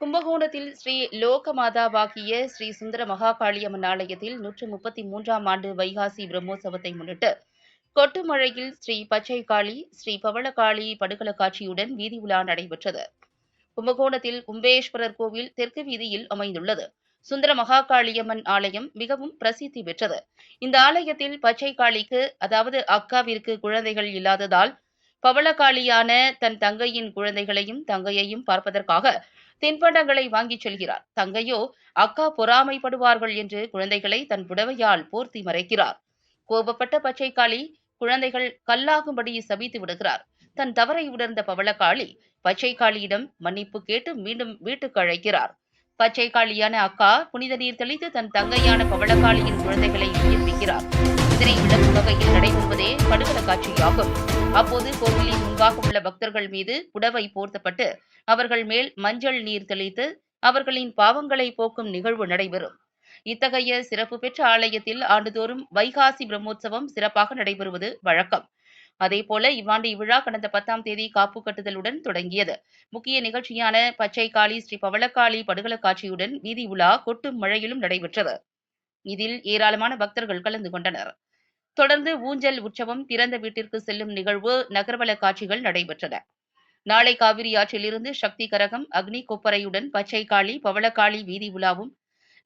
கும்பகோணத்தில் ஸ்ரீ லோகமாதாவாகிய ஸ்ரீ சுந்தர மகாகாளியம்மன் ஆலயத்தில் நூற்று முப்பத்தி மூன்றாம் ஆண்டு வைகாசி பிரம்மோற்சவத்தை முன்னிட்டு கொட்டுமழையில் ஸ்ரீ பச்சை காளி ஸ்ரீ பவளகாளி படுகள காட்சியுடன் வீதி உலா நடைபெற்றது. கும்பகோணத்தில் கும்பேஸ்வரர் கோவில் தெற்கு வீதியில் அமைந்துள்ளது. சுந்தர மகாகாளியம்மன் ஆலயம் மிகவும் பிரசித்தி பெற்றது. இந்த ஆலயத்தில் பச்சை காளிக்கு அதாவது அக்காவிற்கு குழந்தைகள் இல்லாததால் பவளகாளியான தன் தங்கையின் குழந்தைகளையும் தங்கையையும் பார்ப்பதற்காக தின்பண்டங்களை வாங்கிச் செல்கிறார். தங்கையோ அக்கா பொறாமைப்படுவார்கள் என்று குழந்தைகளை தன் புடவையால் போர்த்தி மறைக்கிறார். கோபப்பட்ட பச்சைக்காளி குழந்தைகள் கல்லாகும்படி சபித்து விடுகிறார். தன் தவறை உணர்ந்த பவளக்காளி பச்சைக்காளியிடம் மன்னிப்பு கேட்டு மீண்டும் வீட்டுக்கு அழைக்கிறார். பச்சைக்காளியான அக்கா புனித நீர் தெளித்து தன் தங்கையான பவளக்காளியின் குழந்தைகளை உயிர்ப்பிக்கிறார். இதனை விளக்கும் வகையில் நடைபெறுவதே படுகொலை காட்சியாகும். அப்போது கோவிலின் முன்பாக உள்ள பக்தர்கள் மீது புடவை போர்த்தப்பட்டு அவர்கள் மேல் மஞ்சள் நீர் தெளித்து அவர்களின் பாவங்களை போக்கும் நிகழ்வு நடைபெறும். இத்தகைய சிறப்பு பெற்ற ஆலயத்தில் ஆண்டுதோறும் வைகாசி பிரம்மோற்சவம் சிறப்பாக நடைபெறுவது வழக்கம். அதேபோல இவ்வாண்டு இவ்விழா கடந்த பத்தாம் தேதி காப்பு கட்டுதலுடன் தொடங்கியது. முக்கிய நிகழ்ச்சியான பச்சை காளி ஸ்ரீ பவளக்காளி படுகள காட்சியுடன் வீதி உலா கொட்டும் மழையிலும் நடைபெற்றது. இதில் ஏராளமான பக்தர்கள் கலந்து கொண்டனர். தொடர்ந்து ஊஞ்சல் உற்சவம் பிறந்த வீட்டிற்கு செல்லும் நிகழ்வு நகர்வல காட்சிகள் நடைபெற்றன. நாளை காவிரி ஆற்றிலிருந்து சக்தி கரகம் அக்னி கொப்பரையுடன் பச்சை காளி பவளக்காளி வீதி உலாவும்.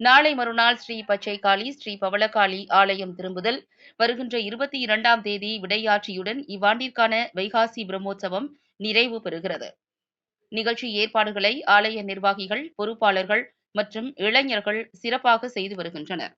நாளை மறுநாள் ஸ்ரீ பச்சை காளி ஸ்ரீ பவளக்காளி ஆலயம் திரும்புதல். வருகின்ற இருபத்தி இரண்டாம் தேதி விடையாற்றியுடன் இவ்வாண்டிற்கான வைகாசி பிரம்மோற்சவம் நிறைவு பெறுகிறது. நிகழ்ச்சி ஏற்பாடுகளை ஆலய நிர்வாகிகள் பொறுப்பாளர்கள் மற்றும் இளைஞர்கள் சிறப்பாக செய்து வருகின்றனர்.